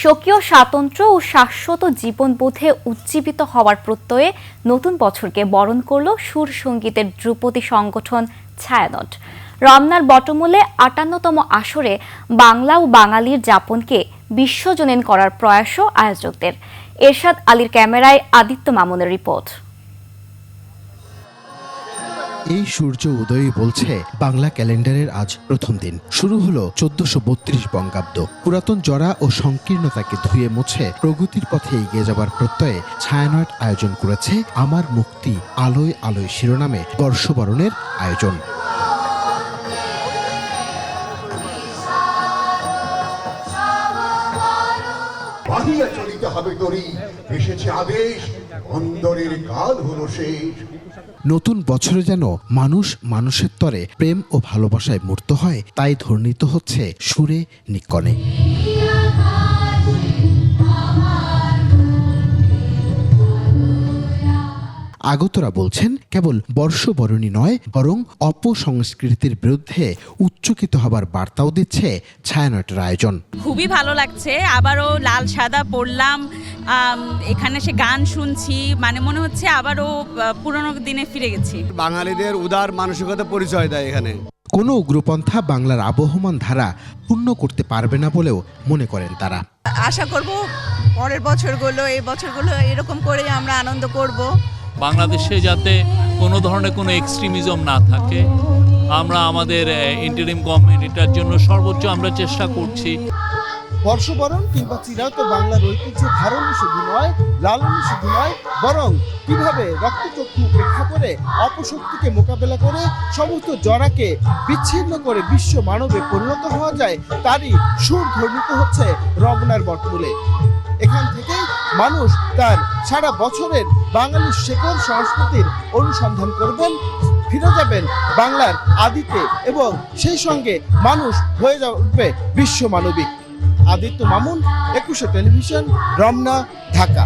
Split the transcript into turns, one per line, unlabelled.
স্বকীয় স্বাতন্ত্র্য ও শাশ্বত জীবনবোধে উজ্জীবিত হওয়ার প্রত্যয়ে নতুন বছরকে বরণ করল সুর সঙ্গীতের ধ্রুপদী সংগঠন ছায়ানট। রমনার বটমূলে আটান্নতম আসরে বাংলা ও বাঙালির যাপনকে বিশ্বজনীন করার প্রয়াসও আয়োজকদের। এরশাদ আলীর ক্যামেরায় আদিত্য মামুনের রিপোর্ট।
এই সূর্য উদয়ই বলছে, বাংলা ক্যালেন্ডারের আজ প্রথম দিন। শুরু হলো চোদ্দশো বত্রিশ বঙ্গাব্দ। পুরাতন জরা ও সংকীর্ণতাকে ধুয়ে মুছে প্রগতির পথে এগিয়ে যাবার প্রত্যয়ে ছায়ানট আয়োজন করেছে আমার মুক্তি আলোয় আলোয় শিরোনামে বর্ষবরণের আয়োজন।
বাহিয়া হবে তরি এসেছে আদেশ অন্দরের কাল হলো শেষ।
নতুন বছরে যেন মানুষ মানুষের তরে প্রেম ও ভালোবাসায় মূর্ত হয়, তাই ধর্ণিত হচ্ছে সুরে নিকনে। আগতরা বলছেন কেবল বর্ষবরণী নয় বরং অপসংস্কৃতির বিরুদ্ধে উচ্চকিত হবার বার্তাও দিচ্ছে ছায়ানটের আয়োজন।
খুবই ভালো লাগছে আবারও লাল সাদা পড়লাম এখানে সে গান শুনছি মানে মনে হচ্ছে আবারও পুরনো দিনে ফিরে গেছি।
বাঙালিদের উদার মানসিকতা পরিচয় দেয় এখানে।
কোনো উগ্রপন্থা বাংলার আবহমান ধারা পূর্ণ করতে পারবে না বলেও মনে করেন তারা।
আশা করব পরের বছরগুলো এই বছরগুলো এরকম করে আমরা আনন্দ করব।
বাংলাদেশে যাতে কোনো ধরনের কোনো এক্সট্রিমিজম না থাকে, আমরা আমাদের ইন্টারিম গভর্নমেন্ট এটার জন্য সর্বোচ্চ আমরা চেষ্টা করছি।
বর্ষবরণ কিংবা চিরায়ত বাংলার ঐতিহ্য ধারণই শুধু নয় লালনই শুধু নয়, বরং কীভাবে রক্তচক্ষু উপেক্ষা করে অপশক্তিকে মোকাবেলা করে সমস্ত জরাকে বিচ্ছিন্ন করে বিশ্ব মানবে পরিণত হওয়া যায়, তারই সুর ধ্বনিত হচ্ছে রমনার বটমূলে। এখান থেকেই মানুষ তার সারা বছরের বাঙালির শেকড় সংস্কৃতির অনুসন্ধান করবেন, ফিরে যাবেন বাংলার আদিতে এবং সেই সঙ্গে মানুষ হয়ে যাবে বিশ্ব মানবিক। আদিত্য মামুন, একুশে টেলিভিশন, রমনা, ঢাকা।